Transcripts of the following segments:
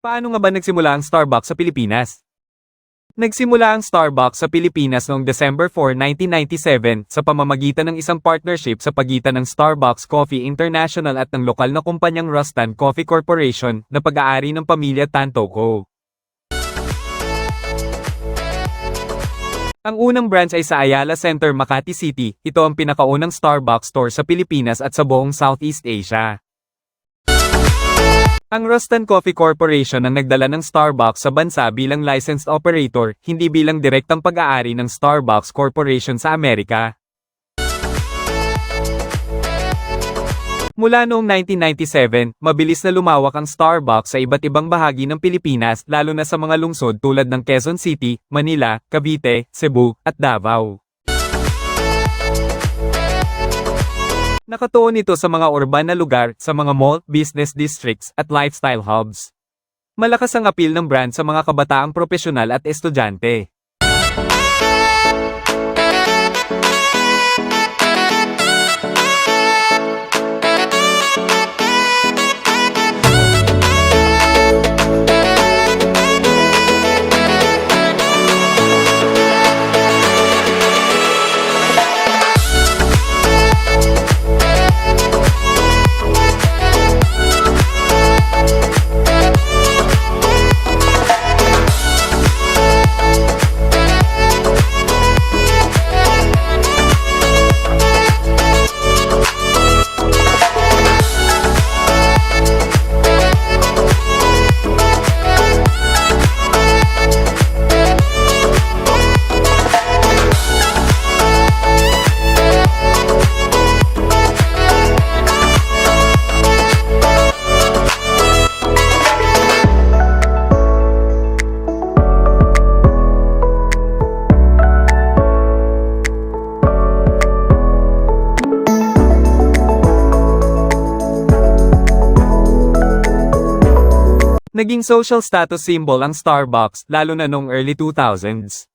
Paano nga ba nagsimula ang Starbucks sa Pilipinas? Nagsimula ang Starbucks sa Pilipinas noong December 4, 1997 sa pamamagitan ng isang partnership sa pagitan ng Starbucks Coffee International at ng lokal na kumpanyang Rustan Coffee Corporation na pag-aari ng pamilya Tantoco. Ang unang branch ay sa Ayala Center, Makati City. Ito ang pinakaunang Starbucks store sa Pilipinas at sa buong Southeast Asia. Ang Rustan Coffee Corporation ang nagdala ng Starbucks sa bansa bilang licensed operator, hindi bilang direktang pag-aari ng Starbucks Corporation sa Amerika. Mula noong 1997, mabilis na lumawak ang Starbucks sa iba't ibang bahagi ng Pilipinas lalo na sa mga lungsod tulad ng Quezon City, Manila, Cavite, Cebu, at Davao. Nakatuon ito sa mga urban na lugar, sa mga mall, business districts, at lifestyle hubs. Malakas ang appeal ng brand sa mga kabataang profesional at estudyante. Naging social status symbol ang Starbucks lalo na noong early 2000s.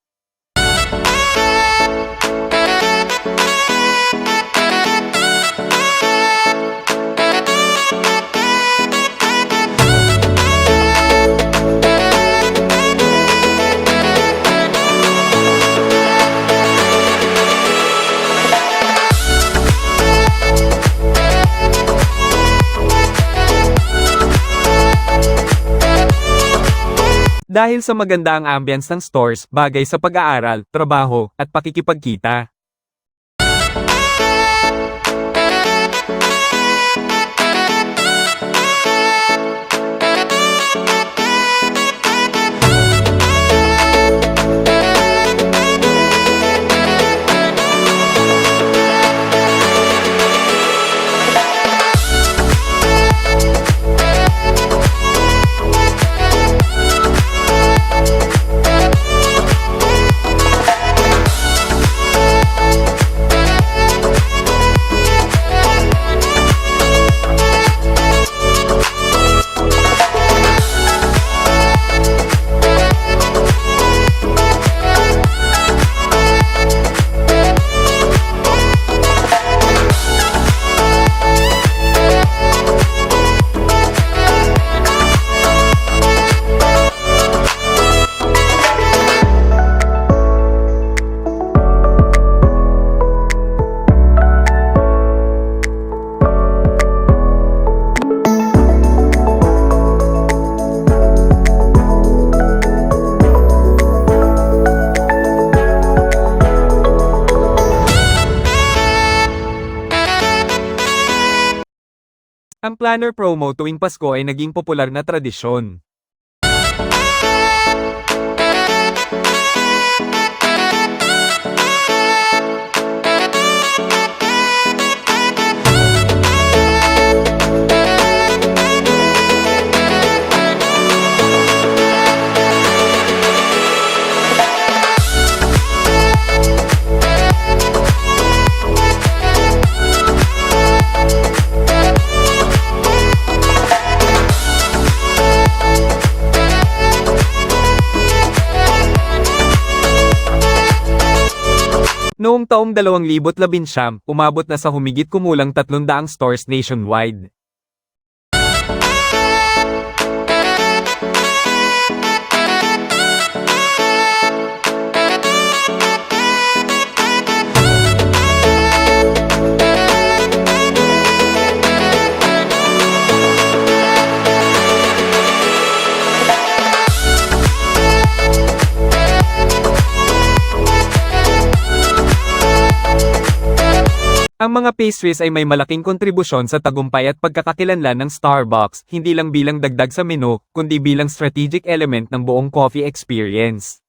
Dahil sa maganda ang ambience ng stores, bagay sa pag-aaral, trabaho, at pakikipagkita. Ang planner promo tuwing Pasko ay naging popular na tradisyon. Noong taong 2019, umabot na sa humigit kumulang 300 stores nationwide. Ang mga pastries ay may malaking kontribusyon sa tagumpay at pagkakakilanlan ng Starbucks, hindi lang bilang dagdag sa menu, kundi bilang strategic element ng buong coffee experience.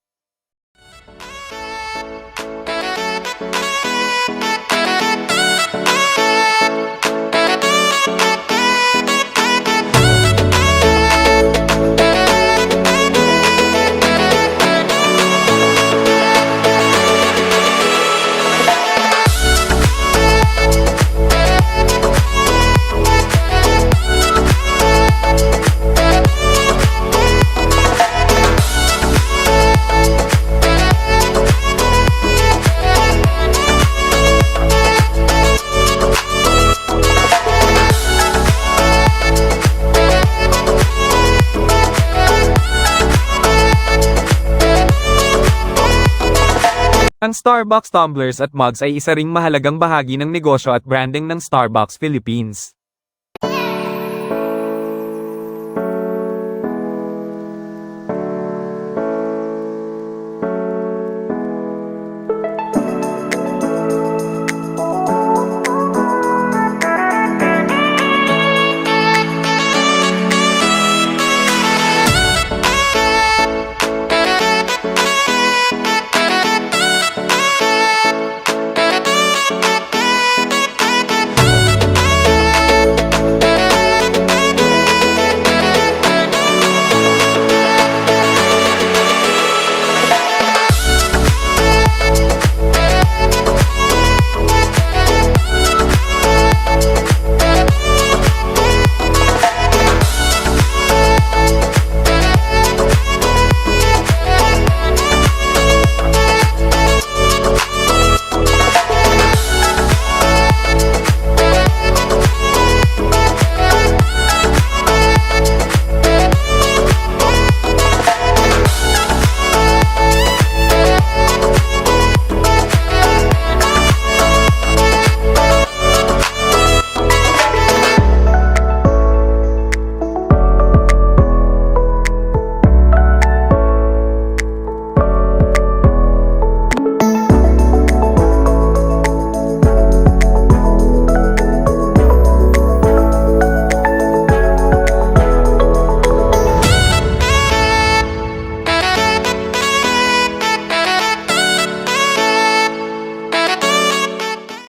Ang Starbucks tumblers at mugs ay isa ring mahalagang bahagi ng negosyo at branding ng Starbucks Philippines.